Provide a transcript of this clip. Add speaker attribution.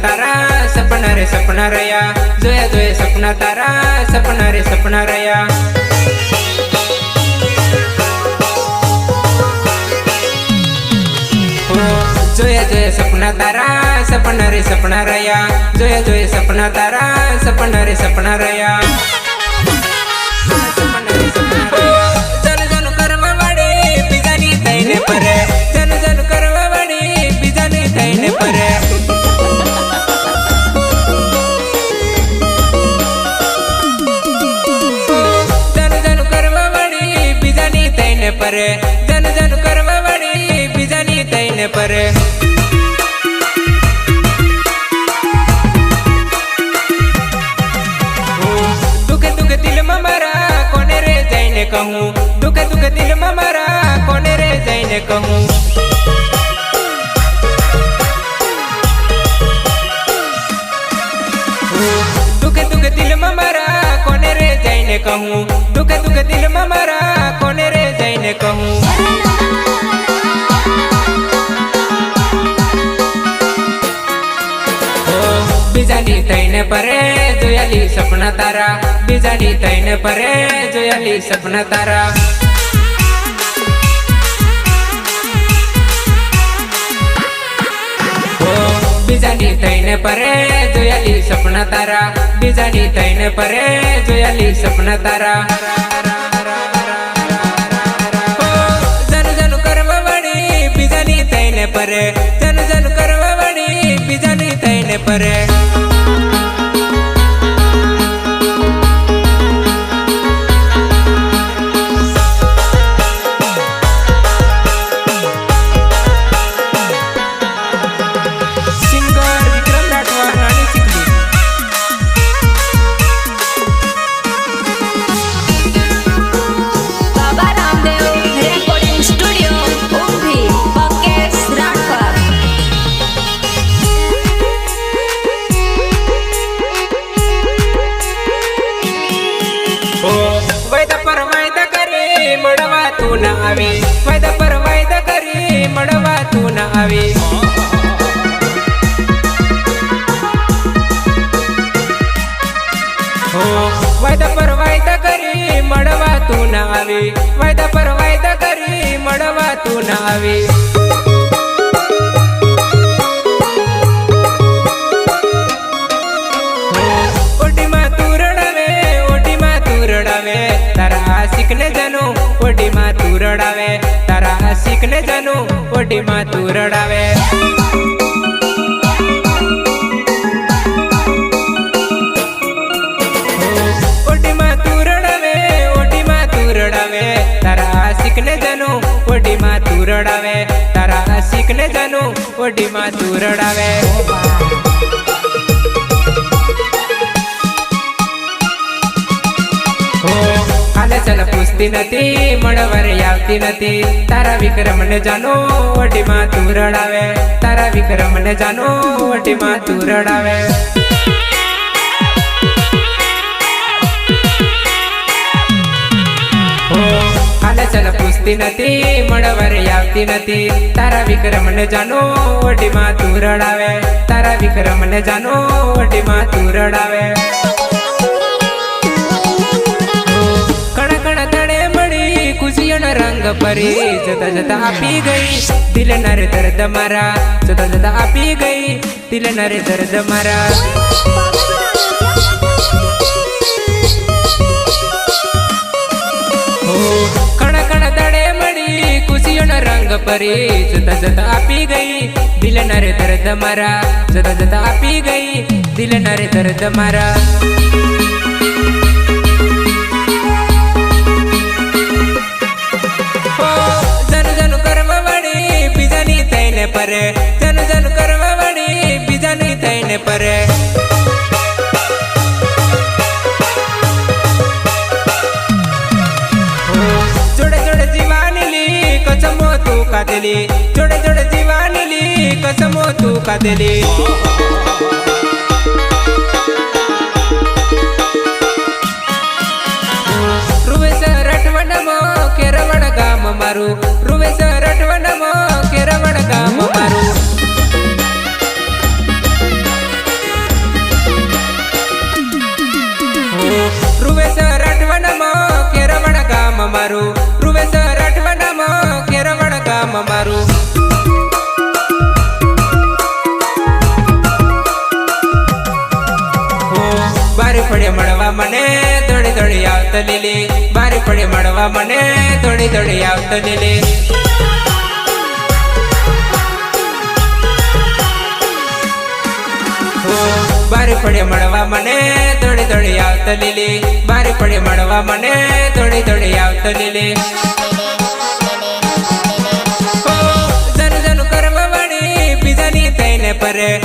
Speaker 1: રે સપના રહ્યા. જોયા જોયા, સપના તારા, સપના રે સપના રહ્યા. જોયા જોયા, સપના તારા, સપના રે સપના રહ્યા. જોયા જોયા, સપના તારા, સપના રે સપના રહ્યા. પરે. ધન ધન કરવા વળી બીજાની થઈને પરે. દુખે દુખે દિલમાં મારા કોને રે જઈને કહું? દુખે દુખે દિલમાં મારા કોને રે જઈને કહું? દુખે દુખે દિલમાં મારા કોને રે જઈને કહું? દુખે દુખે દિલમાં મારા કહું. બીજાની થઈને પરે જોયાલી સપના તારા. બીજાની થઈને પરે જોયાલી સપના તારા. બીજાની થઈને પરે જોયાલી સપના તારા. બીજાની થઈને પરે જોયાલી સપના તારા. આવી. વાયદ પર વાયદ કરી મળવા તું ના આવી. વાયદા પર વાયદા કરી મળવા તું ના આવી. વાયદા પર વાયદા કરી મળવા તું ના આવી. ને રડાવે. તારા શીખલે જાનુ ઓટીમાં તું રડાવે. શીખલે જાનુ ઓટીમાં તું રડાવે. તારા ને જાનુ ઓટીમાં તું રડાવે. ચાલ પૂછતી નથી, મળવારે આવતી નથી. તારા વિક્રમ ને જાનો ઓટીમાં તું રડાવે. તારા વિક્રમ ને જાનો ઓટીમાં તું રડાવે. ચાલ પૂછતી નથી, મળવારે આવતી નથી. તારા વિક્રમ ને જાનો ઓટીમાં તું રડાવે. તારા વિક્રમ ને જાનો ઓટીમાં તું રડાવે. રંગ ભરી જતા જતા આપી ગઈ દિલ નરે દર્દ મારા જતા જતા આપી ગઈ દિલ નરે દર્દ મારા કણ કણ મળી ખુશીઓનો રંગ ભરી જતા જતા આપી ગઈ દિલ નરે દર્દ મારા જતા જતા આપી ગઈ દિલ નરે દર્દ મારા ने पर। जोड जोड जीवानली कसमो हो तू कादली। जोड जोड जीवानली कसमो हो तू कादली। रटवण मो केरवण गाम मारू। મારું. બારી પડે મળવા મને દોડી દોડી આવતા લીલી. બારી પડે મળવા મને દોડી દોડી આવતો લીલી. બાર પડે મળવા મને દોડી દોડી આવતા લીલી. બારી પડે મળવા મને દોડી દોડી આવતો લીલી. eres